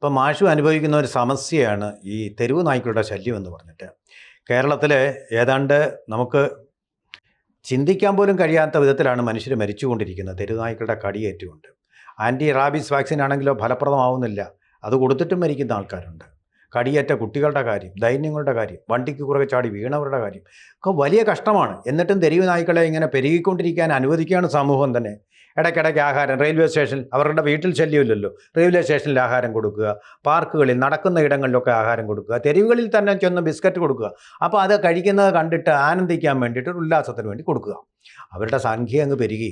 ഇപ്പം മാഷു അനുഭവിക്കുന്ന ഒരു സമസ്യയാണ് ഈ തെരുവ് നായ്ക്കളുടെ ശല്യം എന്ന് പറഞ്ഞിട്ട്. കേരളത്തിൽ ഏതാണ്ട് നമുക്ക് ചിന്തിക്കാൻ പോലും കഴിയാത്ത വിധത്തിലാണ് മനുഷ്യർ മരിച്ചുകൊണ്ടിരിക്കുന്നത്. തെരുവ് നായ്ക്കളുടെ കടിയേറ്റുകൊണ്ട്. ആന്റി റാബീസ് വാക്സിൻ ആണെങ്കിലോ ഫലപ്രദമാവുന്നില്ല. അത് കൊടുത്തിട്ടും മരിക്കുന്ന ആൾക്കാരുണ്ട്. കടിയേറ്റ കുട്ടികളുടെ കാര്യം ദൈന്യങ്ങളുടെ കാര്യം വണ്ടിക്ക് കുറുകെ ചാടി വീണവരുടെ കാര്യം ഒക്കെ വലിയ കഷ്ടമാണ്. എന്നിട്ടും തെരുവ് നായ്ക്കളെ ഇങ്ങനെ പെരുകിക്കൊണ്ടിരിക്കാൻ അനുവദിക്കുകയാണ് സമൂഹം തന്നെ. ഇടയ്ക്കിടയ്ക്ക് ആഹാരം റെയിൽവേ സ്റ്റേഷൻ അവരുടെ വീട്ടിൽ ശല്യമില്ലല്ലോ. റെയിൽവേ സ്റ്റേഷനിൽ ആഹാരം കൊടുക്കുക പാർക്കുകളിൽ നടക്കുന്ന ഇടങ്ങളിലൊക്കെ ആഹാരം കൊടുക്കുക തെരുവുകളിൽ തന്നെ ചെന്ന് ബിസ്ക്കറ്റ് കൊടുക്കുക. അപ്പോൾ അത് കഴിക്കുന്നത് കണ്ടിട്ട് ആനന്ദിക്കാൻ വേണ്ടിയിട്ട് ഉല്ലാസത്തിന് വേണ്ടി കൊടുക്കുക. അവരുടെ സംഖ്യ അങ്ങ് പെരുകി.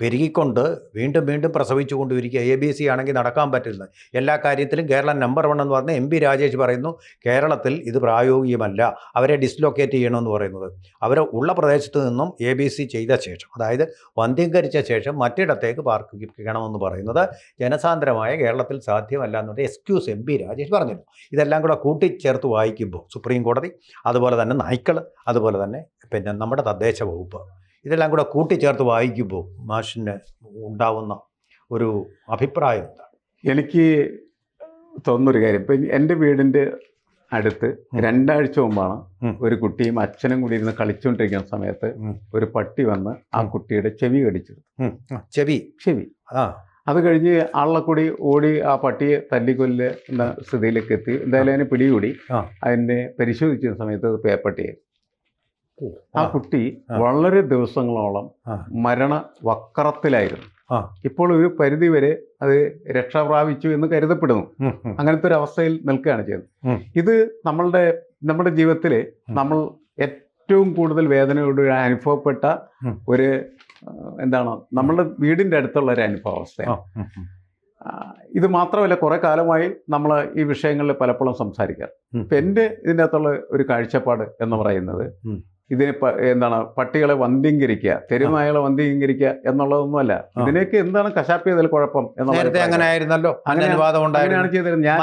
പെരുകിക്കൊണ്ട് വീണ്ടും വീണ്ടും പ്രസവിച്ചു കൊണ്ടിരിക്കുക എ ബി സി ആണെങ്കിൽ നടക്കാൻ പറ്റില്ല. എല്ലാ കാര്യത്തിലും കേരളം നമ്പർ വൺ എന്ന് പറഞ്ഞാൽ എം പി രാജേഷ് പറയുന്നു കേരളത്തിൽ ഇത് പ്രായോഗികമല്ല. അവരെ ഡിസ്ലൊക്കേറ്റ് ചെയ്യണമെന്ന് പറയുന്നത്. അവർ ഉള്ള പ്രദേശത്ത് നിന്നും എ ബി സി ചെയ്ത ശേഷം അതായത് വന്ധ്യീകരിച്ച ശേഷം മറ്റിടത്തേക്ക് പാർപ്പിക്കണമെന്ന് പറയുന്നത് ജനസാന്ദ്രമായ കേരളത്തിൽ സാധ്യമല്ല എന്നുള്ള എക്സ്ക്യൂസ് എം പി രാജേഷ് പറഞ്ഞിരുന്നു. ഇതെല്ലാം കൂടെ കൂട്ടിച്ചേർത്ത് വായിക്കുമ്പോൾ സുപ്രീം കോടതി അതുപോലെ തന്നെ നായ്ക്കൾ അതുപോലെ തന്നെ പിന്നെ നമ്മുടെ തദ്ദേശ വകുപ്പ് ഇതെല്ലാം കൂടെ കൂട്ടിച്ചേർത്ത് വായിക്കുമ്പോൾ മാഷിന് ഉണ്ടാവുന്ന ഒരു അഭിപ്രായം എന്താണ്? എനിക്ക് തോന്നുന്നൊരു കാര്യം. ഇപ്പം എന്റെ വീടിന്റെ അടുത്ത് രണ്ടാഴ്ച മുമ്പാണ് ഒരു കുട്ടിയും അച്ഛനും കൂടി ഇരുന്ന് കളിച്ചുകൊണ്ടിരിക്കുന്ന സമയത്ത് ഒരു പട്ടി വന്ന് ആ കുട്ടിയുടെ ചെവി കടിച്ചെടുത്തു ചെവി. ചെവി. ആ. അത് കഴിഞ്ഞ് ആളെ കൂടി ഓടി ആ പട്ടിയെ തല്ലിക്കൊല്ലുന്ന സ്ഥിതിയിലേക്ക് എത്തി. എന്തായാലും അതിനെ പിടികൂടി. അതിനെ പരിശോധിച്ച സമയത്ത് അത് പേപ്പട്ടിയായി ആ കുട്ടി വളരെ ദിവസങ്ങളോളം. മരണ വക്രത്തിലായിരുന്നു. ഇപ്പോൾ ഒരു പരിധി വരെ അത് രക്ഷ പ്രാപിച്ചു എന്ന് കരുതപ്പെടുന്നു. അങ്ങനത്തെ ഒരു അവസ്ഥയിൽ നിൽക്കുകയാണ് ചെയ്യുന്നത്. ഇത് നമ്മളുടെ നമ്മുടെ ജീവിതത്തിലെ നമ്മൾ ഏറ്റവും കൂടുതൽ വേദനയോട് അനുഭവപ്പെട്ട ഒരു എന്താണ് നമ്മളുടെ വീടിന്റെ അടുത്തുള്ള ഒരു അനുഭവാവസ്ഥയാണ് ഇത് മാത്രമല്ല കുറെ കാലമായി നമ്മൾ ഈ വിഷയങ്ങളിൽ പലപ്പോഴും സംസാരിക്കാറ്. ഉം. ഇപ്പം എന്റെ ഇതിന്റെ അകത്തുള്ള ഒരു കാഴ്ചപ്പാട് എന്ന് പറയുന്നത്. ഇതിനെ എന്താണ് പട്ടികളെ വന്ധീകരിക്കുക തെരുനായകളെ വന്ധീകരിക്കുക എന്നുള്ളതൊന്നുമല്ല. ഇതിനൊക്കെ എന്താണ് കശാപ്പിയതിൽ കുഴപ്പം എന്നുള്ള നേരത്തെ. അങ്ങനെ ആയിരുന്നല്ലോ അങ്ങനെ അങ്ങനെ- അങ്ങനെയാണ് ചെയ്തത് ഞാൻ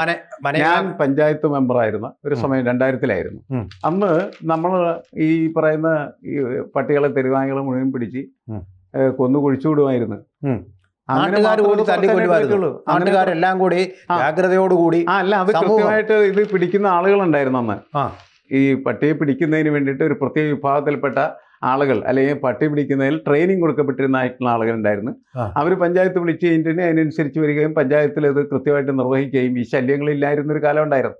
ഞാൻ പഞ്ചായത്ത് മെമ്പറായിരുന്ന ഒരു. സമയം രണ്ടായിരത്തിലായിരുന്നു. അന്ന് നമ്മൾ ഈ പറയുന്ന ഈ പട്ടികളെ തെരുവായകളെ മുഴുവൻ പിടിച്ച് കൊന്നു കുഴിച്ചുവിടുമായിരുന്നു നാട്ടുകാർ കൂടി തല്ലിക്കൊല്ലുമായിരുന്നു നാട്ടുകാരെല്ലാം കൂടി. ജാഗ്രതയോടുകൂടി അല്ല അത്. കൃത്യമായിട്ട് ഇത് പിടിക്കുന്ന ആളുകളുണ്ടായിരുന്നു അന്ന്. ഈ പട്ടിയെ പിടിക്കുന്നതിന് വേണ്ടിയിട്ട് ഒരു പ്രത്യേക വിഭാഗത്തിൽപ്പെട്ട ആളുകൾ അല്ലെങ്കിൽ പട്ടി പിടിക്കുന്നതിൽ ട്രെയിനിങ് കൊടുക്കപ്പെട്ടിരുന്നതായിട്ടുള്ള ആളുകളുണ്ടായിരുന്നു. അവർ പഞ്ചായത്ത് വിളിച്ച് കഴിഞ്ഞിട്ട് അതിനനുസരിച്ച് വരികയും പഞ്ചായത്തിൽ അത് കൃത്യമായിട്ട് നിർവഹിക്കുകയും ഈ ശല്യങ്ങളില്ലായിരുന്ന ഒരു കാലം ഉണ്ടായിരുന്നു.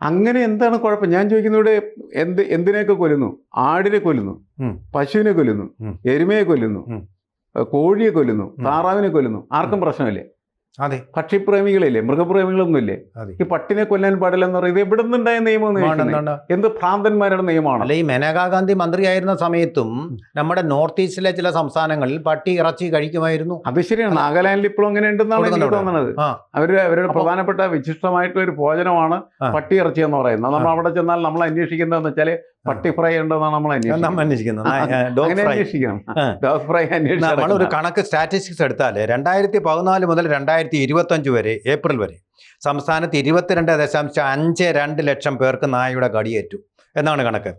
അങ്ങനെ എന്താണ് കുഴപ്പം? ഞാൻ ചോദിക്കുന്നത് ഇവിടെ എന്ത് എന്തിനെയൊക്കെ കൊല്ലുന്നു? ആടിനെ കൊല്ലുന്നു പശുവിനെ കൊല്ലുന്നു. എരുമയെ കൊല്ലുന്നു കോഴിയെ കൊല്ലുന്നു താറാവിനെ കൊല്ലുന്നു. ആർക്കും പ്രശ്നമില്ലേ. അതെ. പക്ഷിപ്രേമികളില്ലേ? മൃഗപ്രേമികളൊന്നുമില്ലേ? ഈ പട്ടിനെ കൊല്ലാൻ പാടില്ലെന്ന് പറയുന്നത് എവിടെ നിന്നുണ്ടായ നിയമം? എന്ത് ഭ്രാന്തന്മാരുടെ നിയമമാണ്? അല്ല ഈ മേനകാ ഗാന്ധി മന്ത്രിയായിരുന്ന സമയത്തും നമ്മുടെ നോർത്ത് ഈസ്റ്റിലെ ചില സംസ്ഥാനങ്ങളിൽ പട്ടി ഇറച്ചി കഴിക്കുമായിരുന്നു. അത് ശരിയാണ്. നാഗാലാൻഡിൽ ഇപ്പോഴും അങ്ങനെ ഉണ്ടെന്നാണ് എനിക്ക്. തോന്നുന്നത്. അവർ അവരുടെ പ്രധാനപ്പെട്ട വിശിഷ്ടമായിട്ടുള്ള ഒരു ഭോജനമാണ്. പട്ടി ഇറച്ചി എന്ന് പറയുന്നത്. നമ്മൾ അവിടെ ചെന്നാൽ നമ്മൾ അന്വേഷിക്കുന്നതെന്ന് വെച്ചാൽ പട്ടി ഫ്രൈ ഉണ്ടെന്നാണ് നമ്മൾ നമ്മൾ അന്വേഷിക്കുന്നത്? Dog fry. അന്വേഷിക്കണം. ആ. ഡോഗ് ഫ്രൈ നമ്മളൊരു അന്വേഷിച്ചു കണക്ക് സ്റ്റാറ്റിസ്റ്റിക്സ് എടുത്താൽ രണ്ടായിരത്തി പതിനാല് മുതൽ രണ്ടായിരത്തി ഇരുപത്തഞ്ച് വരെ ഏപ്രിൽ വരെ സംസ്ഥാനത്ത് ഇരുപത്തിരണ്ട് ദശാംശം അഞ്ച് രണ്ട് ലക്ഷം പേർക്ക് നായയുടെ കടിയേറ്റു എന്നാണ് കണക്ക്.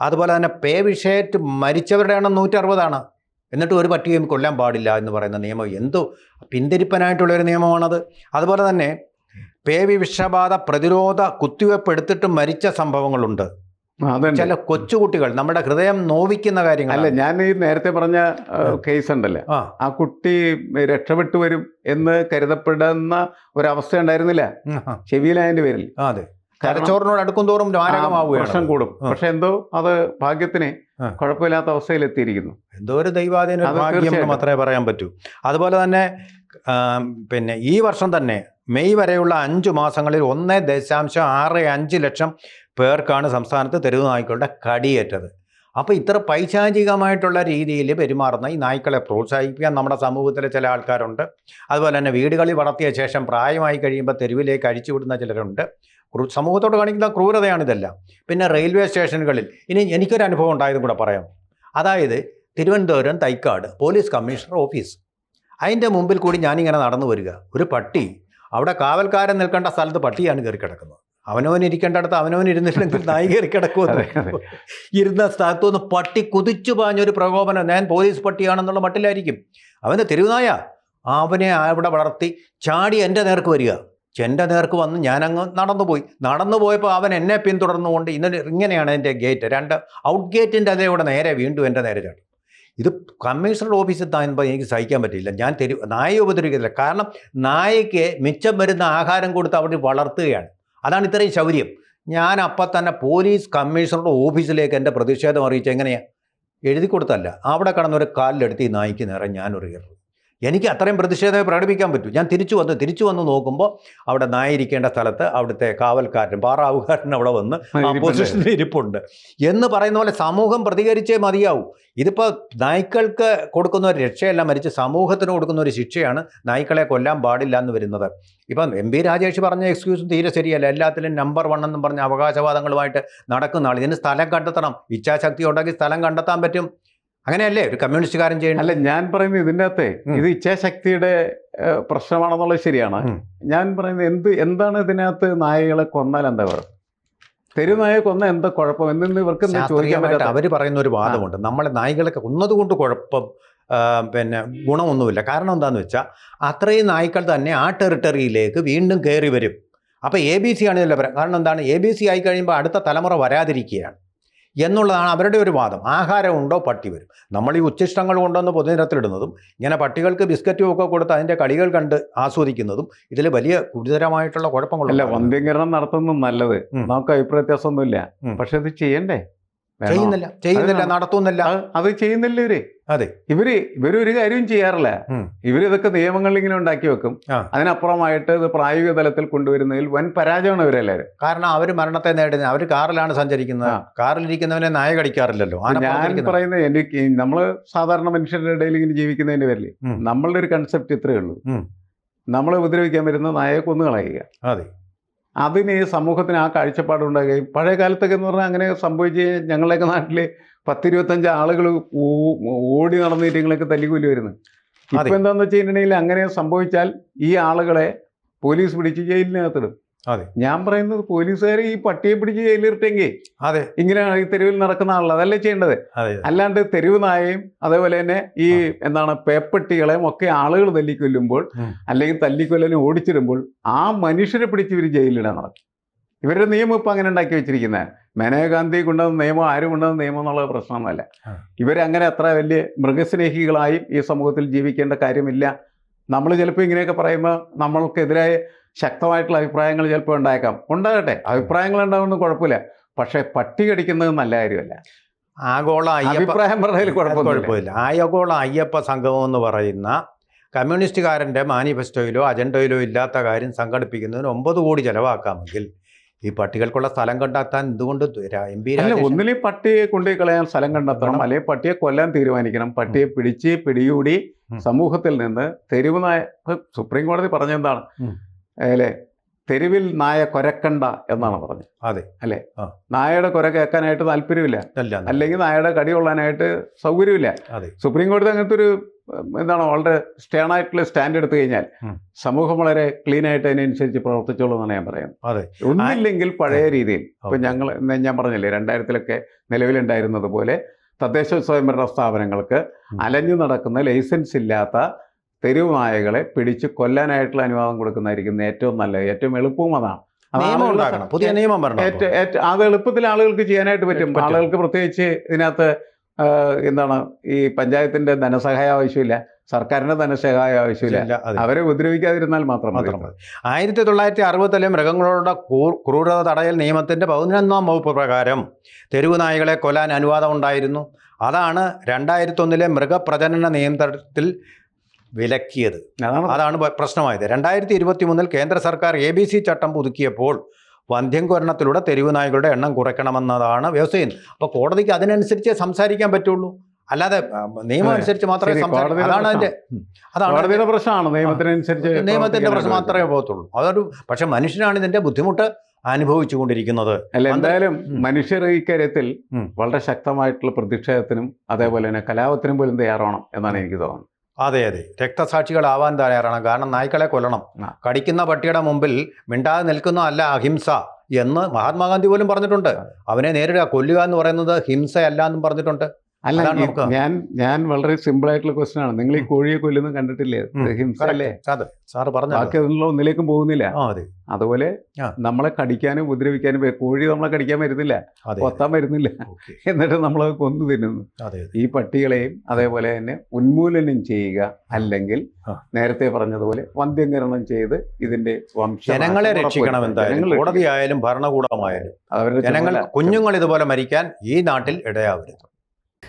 അതുപോലെ തന്നെ പേ വിഷയറ്റ് മരിച്ചവരുടെ എണ്ണം നൂറ്ററുപതാണ്. എന്നിട്ട് ഒരു പട്ടിയും കൊല്ലാൻ പാടില്ല എന്ന് പറയുന്ന നിയമം എന്തോ പിന്തിരിപ്പനായിട്ടുള്ള ഒരു നിയമമാണത്. അതുപോലെ തന്നെ പേ വിഷബാധ പ്രതിരോധ കുത്തിവെപ്പ് എടുത്തിട്ട് മരിച്ച സംഭവങ്ങളുണ്ട്. ചില കൊച്ചുകുട്ടികൾ നമ്മുടെ ഹൃദയം നോവിക്കുന്ന കാര്യങ്ങൾ അല്ല ഞാൻ ഈ നേരത്തെ പറഞ്ഞ കേസ് ഉണ്ടല്ലേ ആ. കുട്ടി രക്ഷപ്പെട്ടു വരും എന്ന് കരുതപ്പെടുന്ന ഒരവസ്ഥ ഉണ്ടായിരുന്നില്ല. ചെവിയിലായതിന്റെ പേരിൽ. അതെ. തലച്ചോറിനോട് അടുക്കും തോറും പ്രശ്നം മാരകമാവുകയാണ് കൂടും പക്ഷെ എന്തോ അത് ഭാഗ്യത്തിന്. കുഴപ്പമില്ലാത്ത അവസ്ഥയിൽ എത്തിയിരിക്കുന്നു എന്തോ ഒരു ദൈവാധീന ഭാഗ്യം മാത്രമേ പറയാൻ പറ്റൂ. അതുപോലെ തന്നെ പിന്നെ ഈ വർഷം തന്നെ മെയ് വരെയുള്ള അഞ്ച് മാസങ്ങളിൽ ഒന്ന് ദശാംശം ആറ് അഞ്ച് ലക്ഷം പേർക്കാണ് സംസ്ഥാനത്ത് തെരുവ് നായ്ക്കളുടെ കടിയേറ്റത്. അപ്പോൾ ഇത്ര പൈശാചികമായിട്ടുള്ള രീതിയിൽ പെരുമാറുന്ന ഈ നായ്ക്കളെ പ്രോത്സാഹിപ്പിക്കാൻ നമ്മുടെ സമൂഹത്തിലെ ചില ആൾക്കാരുണ്ട്. അതുപോലെ തന്നെ വീടുകളിൽ വളർത്തിയ ശേഷം പ്രായമായി കഴിയുമ്പോൾ തെരുവിലേക്ക് അഴിച്ചുവിടുന്ന ചിലരുണ്ട്. ക്രൂ- സമൂഹത്തോട് കാണിക്കുന്ന ക്രൂരതയാണിതെല്ലാം പിന്നെ റെയിൽവേ സ്റ്റേഷനുകളിൽ ഇനി എനിക്കൊരു അനുഭവം ഉണ്ടായതും കൂടെ പറയാം. അതായത് Thiruvananthapuram Thycaud police commissioner office. അതിന്റെ മുമ്പിൽ കൂടി ഞാനിങ്ങനെ നടന്നു വരിക. ഒരു പട്ടി. അവിടെ കാവൽക്കാരൻ നിൽക്കേണ്ട സ്ഥലത്ത് പട്ടിയാണ് കയറി കിടക്കുന്നത്. അവനവൻ ഇരിക്കേണ്ടടുത്ത് അവനവൻ ഇരുന്നില്ലെങ്കിൽ നായി കയറി. കിടക്കുമെന്ന് ഇരുന്ന സ്ഥലത്തു നിന്ന് പട്ടി കുതിച്ചു പാഞ്ഞൊരു പ്രകോപനം. ഞാൻ പോലീസ് പട്ടിയാണെന്നുള്ള മട്ടിലായിരിക്കും. അവന്റെ തെരുവുനായ അവനെ അവിടെ വളർത്തി ചാടി എന്റെ നേർക്ക് വരിക. എന്റെ നേർക്ക് വന്ന് ഞാനങ്ങ് നടന്നു പോയി നടന്നു പോയപ്പോൾ അവൻ എന്നെ പിന്തുടർന്നുകൊണ്ട് ഇന്നലെ ഇങ്ങനെയാണ് എന്റെ ഗേറ്റ്. രണ്ട് ഔട്ട് ഗേറ്റിന്റെ അതിലൂടെ നേരെ വീണ്ടും എന്റെ നേരെ ചാടി. ഇത് കമ്മീഷണർ ഓഫീസിൽ താഴ്ന്നപ്പോൾ എനിക്ക് സഹിക്കാൻ പറ്റില്ല ഞാൻ തെരു നായയെ ഉപദ്രവിക്കത്തില്ല. കാരണം നായയ്ക്ക് മിച്ചം വരുന്ന ആഹാരം കൊടുത്ത് അവിടെ വളർത്തുകയാണ്. അതാണ് ഇത്രയും ശൗര്യം. ഞാൻ അപ്പം തന്നെ പോലീസ് കമ്മീഷണറുടെ ഓഫീസിലേക്ക് എന്റെ പ്രതിഷേധം അറിയിച്ച് എങ്ങനെയാണ് എഴുതി കൊടുത്തല്ല. അവിടെ കടന്നൊരു കാലിലെടുത്ത് ഈ നായിക്ക് നേരം ഞാനൊരു കയറും എനിക്ക് അത്രയും പ്രതിഷേധം പ്രകടിപ്പിക്കാൻ പറ്റൂ. ഞാൻ തിരിച്ചു വന്ന് തിരിച്ചു വന്ന് നോക്കുമ്പോൾ അവിടെ നായിരിക്കേണ്ട സ്ഥലത്ത് അവിടുത്തെ കാവൽക്കാരൻ പാറാവുകാരൻ അവിടെ വന്ന് ആ? പൊസിഷനിൽ ഇരിപ്പുണ്ട്. എന്ന് പറയുന്ന പോലെ സമൂഹം പ്രതികരിച്ചേ മതിയാവും. ഇതിപ്പോൾ നായ്ക്കൾക്ക് കൊടുക്കുന്ന ഒരു രക്ഷയല്ല മരിച്ച് സമൂഹത്തിന് കൊടുക്കുന്ന ഒരു ശിക്ഷയാണ് നായ്ക്കളെ കൊല്ലാൻ പാടില്ല എന്ന് വരുന്നത്. ഇപ്പം എം പി രാജേഷ് പറഞ്ഞ എക്സ്ക്യൂസും തീരെ ശരിയല്ല. എല്ലാത്തിലും നമ്പർ വൺ എന്നും പറഞ്ഞ അവകാശവാദങ്ങളുമായിട്ട് നടക്കുന്ന ആൾ ഇതിന് സ്ഥലം കണ്ടെത്തണം. ഇച്ഛാശക്തി ഉണ്ടെങ്കിൽ സ്ഥലം കണ്ടെത്താൻ പറ്റും. അങ്ങനെയല്ലേ? ഒരു കമ്മ്യൂണിസ്റ്റുകാരൻ ചെയ്യണം അല്ല ഞാൻ പറയുന്നത് ഇതിന്റെ അകത്തെ ഇത് ഇച്ഛാശക്തിയുടെ പ്രശ്നമാണെന്നുള്ളത് ശരിയാണ്. ഞാൻ പറയുന്നത് എന്ത് എന്താണ് ഇതിനകത്ത് നായകളെ കൊന്നാൽ എന്താ പറയുക തെരുനായ കൊന്ന എന്താ കുഴപ്പം? എന്ന് ഇവർക്ക് അവർ പറയുന്ന ഒരു വാദമുണ്ട്. നമ്മളെ നായികളൊക്കെ കൊന്നതുകൊണ്ട് കുഴപ്പം പിന്നെ ഗുണമൊന്നുമില്ല. കാരണം എന്താണെന്ന് വെച്ചാൽ അത്രയും നായ്ക്കൾ തന്നെ ആ ടെറിട്ടറിയിലേക്ക് വീണ്ടും കയറി വരും. അപ്പോൾ എ ബി സി ആണ് ഇതിലെ പറയാം കാരണം എന്താണ്? എ ബി സി ആയി കഴിയുമ്പോൾ അടുത്ത തലമുറ വരാതിരിക്കുകയാണ്. എന്നുള്ളതാണ് അവരുടെ ഒരു വാദം. ആഹാരമുണ്ടോ? പട്ടി വരും. നമ്മൾ ഈ ഉച്ചിഷ്ടങ്ങൾ കൊണ്ടുവന്ന് പൊതുനിരത്തിലിടുന്നതും ഇങ്ങനെ പട്ടികൾക്ക് ബിസ്ക്കറ്റും ഒക്കെ കൊടുത്ത് അതിന്റെ കളികൾ കണ്ട് ആസ്വദിക്കുന്നതും ഇതിൽ വലിയ ഗുരുതരമായിട്ടുള്ള അല്ല കുഴപ്പങ്ങളുണ്ട് വന്ധ്യംകരണം നടത്തുന്നത് നല്ലത്. നമുക്ക് അഭിപ്രായ വ്യത്യാസമൊന്നുമില്ല. പക്ഷെ അത് ചെയ്യണ്ടേ? ചെയ്യുന്നില്ല ചെയ്യുന്നില്ല നടത്തുന്നില്ല. അത് ചെയ്യുന്നില്ല ഇവർ. അതെ. ഇവർ ഇവരൊരു കാര്യവും ചെയ്യാറില്ല. ഇവരിതൊക്കെ നിയമങ്ങൾ ഇങ്ങനെ ഉണ്ടാക്കി വെക്കും. അതിനപ്പുറമായിട്ട് ഇത് പ്രായോഗിക തലത്തിൽ കൊണ്ടുവരുന്നതിൽ വൻ പരാജയമാണ് ഇവരെല്ലാവരും. കാരണം അവർ മരണത്തെ നേടുന്നത് അവർ കാറിലാണ് സഞ്ചരിക്കുന്നത്. കാറിലിരിക്കുന്നവനെ നായ കടിക്കാറില്ലല്ലോ. ഞാൻ പറയുന്നത് എനിക്ക് നമ്മൾ സാധാരണ മനുഷ്യരുടെ ഇടയിൽ ഇങ്ങനെ ജീവിക്കുന്നതിന്റെ പേരിൽ. നമ്മളുടെ ഒരു കൺസെപ്റ്റ് ഇത്രയേ ഉള്ളൂ. നമ്മളെ ഉപദ്രവിക്കാൻ വരുന്ന നായയെ കൊന്നു കളയുക അതെ. അതിന് ഈ സമൂഹത്തിന് ആ കാഴ്ചപ്പാടുണ്ടാകുകയും പഴയ കാലത്തൊക്കെ എന്ന് പറഞ്ഞാൽ അങ്ങനെ സംഭവിച്ച് ഞങ്ങളുടെയൊക്കെ നാട്ടിൽ പത്തിരുപത്തഞ്ച് ആളുകൾ ഓടി നടന്നിട്ട് നിങ്ങളൊക്കെ തല്ലിക്കൂലി വരുന്നു അപ്പം എന്താണെന്ന് വെച്ച് കഴിഞ്ഞിട്ടുണ്ടെങ്കിൽ അങ്ങനെ സംഭവിച്ചാൽ ഈ ആളുകളെ പോലീസ് പിടിച്ച് ജയിലിനകത്തിടും. ഞാൻ പറയുന്നത് പോലീസുകാർ ഈ പട്ടിയെ പിടിച്ച് ജയിലിലിട്ടെങ്കിൽ അതെ. ഇങ്ങനെ ഈ തെരുവിൽ നടക്കുന്ന ആളല്ല അതല്ലേ ചെയ്യേണ്ടത്? അതെ അല്ലാണ്ട് തെരുവ് നായയും അതേപോലെ തന്നെ ഈ എന്താണ് പേപ്പട്ടികളെയും ഒക്കെ ആളുകൾ തല്ലിക്കൊല്ലുമ്പോൾ അല്ലെങ്കിൽ തല്ലിക്കൊല്ലനും ഓടിച്ചിടുമ്പോൾ ആ മനുഷ്യരെ പിടിച്ച് ഇവർ ജയിലിടാൻ നടക്കും. ഇവരുടെ നിയമം ഇപ്പം അങ്ങനെ ഉണ്ടാക്കി വെച്ചിരിക്കുന്നത് മേനകാഗാന്ധി കൊണ്ടുവന്ന നിയമം ആരും കൊണ്ടുവന്ന നിയമം എന്നുള്ള പ്രശ്നമൊന്നുമല്ല. ഇവരങ്ങനെ അത്ര വലിയ മൃഗസ്നേഹികളായും ഈ സമൂഹത്തിൽ ജീവിക്കേണ്ട കാര്യമില്ല. നമ്മൾ ചിലപ്പോൾ ഇങ്ങനെയൊക്കെ പറയുമ്പോൾ നമ്മൾക്കെതിരായ ശക്തമായിട്ടുള്ള അഭിപ്രായങ്ങൾ ചിലപ്പോൾ ഉണ്ടായേക്കാം. ഉണ്ടാകട്ടെ. അഭിപ്രായങ്ങൾ ഉണ്ടാവുന്ന കുഴപ്പമില്ല. പക്ഷേ പട്ടി കടിക്കുന്നത് നല്ല കാര്യമല്ല. ആഗോള അഭിപ്രായം പറഞ്ഞതിൽ കുഴപ്പമില്ല. ആഗോള അയ്യപ്പ സംഗമം എന്ന് പറയുന്ന കമ്മ്യൂണിസ്റ്റുകാരന്റെ മാനിഫെസ്റ്റോയിലോ അജണ്ടയിലോ ഇല്ലാത്ത കാര്യം സംഘടിപ്പിക്കുന്നതിന് ഒമ്പത് കോടി ചെലവാക്കാമെങ്കിൽ ഈ പട്ടികൾക്കുള്ള സ്ഥലം കണ്ടെത്താൻ എന്തുകൊണ്ട് എം പി അല്ല ഒന്നിലെ പട്ടിയെ കൊണ്ടുപോയി കളയാൻ സ്ഥലം കണ്ടെത്തണം. അല്ലെ അല്ലെങ്കിൽ പട്ടിയെ കൊല്ലാൻ തീരുമാനിക്കണം. പട്ടിയെ പിടിച്ച് പിടികൂടി. സമൂഹത്തിൽ നിന്ന് തെരുവ് നായ സുപ്രീം കോടതി പറഞ്ഞെന്താണ്. അല്ലേ തെരുവിൽ നായ കൊരക്കണ്ട എന്നാണ് പറഞ്ഞത്. അതെ. അല്ലേ. നായയുടെ കൊര കേൾക്കാനായിട്ട് താല്പര്യമില്ല. അല്ല അല്ലെങ്കിൽ നായയുടെ കടി കൊള്ളാനായിട്ട് സൗകര്യമില്ല. സുപ്രീം കോടതി അങ്ങനത്തെ ഒരു എന്താണ് വളരെ സ്റ്റേൺ ആയിട്ടുള്ള സ്റ്റാൻഡ് എടുത്തു കഴിഞ്ഞാൽ സമൂഹം വളരെ ക്ലീൻ ആയിട്ട് അതിനനുസരിച്ച് പ്രവർത്തിച്ചോളൂ എന്നാണ് ഞാൻ പറയുന്നത്. അതെ. ഒന്നില്ലെങ്കിൽ പഴയ രീതിയിൽ. ഇപ്പൊ. ഞങ്ങൾ ഞാൻ പറഞ്ഞില്ലേ രണ്ടായിരത്തിലൊക്കെ നിലവിലുണ്ടായിരുന്നത് പോലെ തദ്ദേശ സ്വയംഭരണ സ്ഥാപനങ്ങൾക്ക് അലഞ്ഞു നടക്കുന്ന ലൈസൻസ് ഇല്ലാത്ത തെരുവ് നായകളെ പിടിച്ച് കൊല്ലാനായിട്ടുള്ള അനുവാദം കൊടുക്കുന്നതായിരിക്കും ഏറ്റവും നല്ലത്. ഏറ്റവും എളുപ്പവും അതാണ്. പുതിയ നിയമം അത് എളുപ്പത്തിൽ ആളുകൾക്ക് ചെയ്യാനായിട്ട് പറ്റും. ആളുകൾക്ക് പ്രത്യേകിച്ച് ഇതിനകത്ത് എന്താണ് ഈ പഞ്ചായത്തിന്റെ ധനസഹായം ആവശ്യമില്ല സർക്കാരിന്റെ ധനസഹായം ആവശ്യമില്ല. അവരെ ഉപദ്രവിക്കാതിരുന്നാൽ മാത്രം മതി. മാത്രം മതി. ആയിരത്തി തൊള്ളായിരത്തി അറുപത്തിലെ മൃഗങ്ങളുടെ ക്രൂരത തടയൽ നിയമത്തിന്റെ പതിനൊന്നാം വകുപ്പ് പ്രകാരം തെരുവ് നായകളെ കൊല്ലാൻ അനുവാദം ഉണ്ടായിരുന്നു. അതാണ് രണ്ടായിരത്തൊന്നിലെ മൃഗപ്രജനന നിയന്ത്രണത്തിൽ വിലക്കിയത്. അതാണ് പ്രശ്നമായത്. രണ്ടായിരത്തി ഇരുപത്തി മൂന്നിൽ കേന്ദ്ര സർക്കാർ എ ബി സി ചട്ടം പുതുക്കിയപ്പോൾ വന്ധ്യംകരണത്തിലൂടെ തെരുവ് നായകളുടെ എണ്ണം കുറയ്ക്കണമെന്നതാണ് വ്യവസ്ഥയും അപ്പോൾ കോടതിക്ക് അതിനനുസരിച്ച് സംസാരിക്കാൻ പറ്റുള്ളൂ. അല്ലാതെ നിയമം അനുസരിച്ച് മാത്രമേ അതാണ് അതിന്റെ അതാണ് പ്രശ്നമാണ്. നിയമത്തിനനുസരിച്ച് നിയമത്തിന്റെ പ്രശ്നം മാത്രമേ പോകത്തുള്ളൂ. അതൊരു പക്ഷെ മനുഷ്യനാണ് ഇതിന്റെ ബുദ്ധിമുട്ട് അനുഭവിച്ചുകൊണ്ടിരിക്കുന്നത്. അല്ല എന്തായാലും. മനുഷ്യർ ഇക്കാര്യത്തിൽ കാര്യത്തിൽ വളരെ ശക്തമായിട്ടുള്ള പ്രതിഷേധത്തിനും അതേപോലെ തന്നെ കലാപത്തിനും പോലും തയ്യാറാവണം എന്നാണ് എനിക്ക് തോന്നുന്നത്. അതെ അതെ. രക്തസാക്ഷികളാവാൻ തയ്യാറാണ്. കാരണം നായ്ക്കളെ കൊല്ലണം. കടിക്കുന്ന പട്ടിയുടെ മുമ്പിൽ മിണ്ടാതെ നിൽക്കുന്ന അല്ല അഹിംസ എന്ന് മഹാത്മാഗാന്ധി പോലും പറഞ്ഞിട്ടുണ്ട്. അവനെ നേരിടുക കൊല്ലുക എന്ന് പറയുന്നത് ഹിംസയല്ല എന്നും പറഞ്ഞിട്ടുണ്ട്. അല്ല ഞാൻ ഞാൻ വളരെ സിമ്പിൾ ആയിട്ടുള്ള ക്വസ്റ്റ്യൻ ആണ്. നിങ്ങൾ ഈ കോഴിയെ കൊല്ലുന്നത് കണ്ടിട്ടില്ലേ? ഉം, ഇത് ഹിംസ അല്ലേ? സാറ് പറഞ്ഞു ബാക്കി അതിനുള്ള ഒന്നിലേക്കും പോകുന്നില്ല. അതുപോലെ നമ്മളെ കടിക്കാനും ഉപദ്രവിക്കാനും കോഴി നമ്മളെ കടിക്കാൻ വരുന്നില്ല. കൊത്താൻ വരുന്നില്ല. എന്നിട്ട് നമ്മളത് കൊന്നു തിന്നുന്നു. ഈ പട്ടികളെയും അതേപോലെ തന്നെ ഉന്മൂലനം ചെയ്യുക അല്ലെങ്കിൽ നേരത്തെ പറഞ്ഞതുപോലെ വന്ധ്യംകരണം ചെയ്ത് ഇതിന്റെ വംശ ജനങ്ങളെ രക്ഷിക്കണം എന്തായാലും. കോടതിയായാലും ഭരണകൂടമായാലും. ജനങ്ങൾ കുഞ്ഞുങ്ങൾ ഇതുപോലെ മരിക്കാൻ ഈ നാട്ടിൽ ഇടയാവരുത്.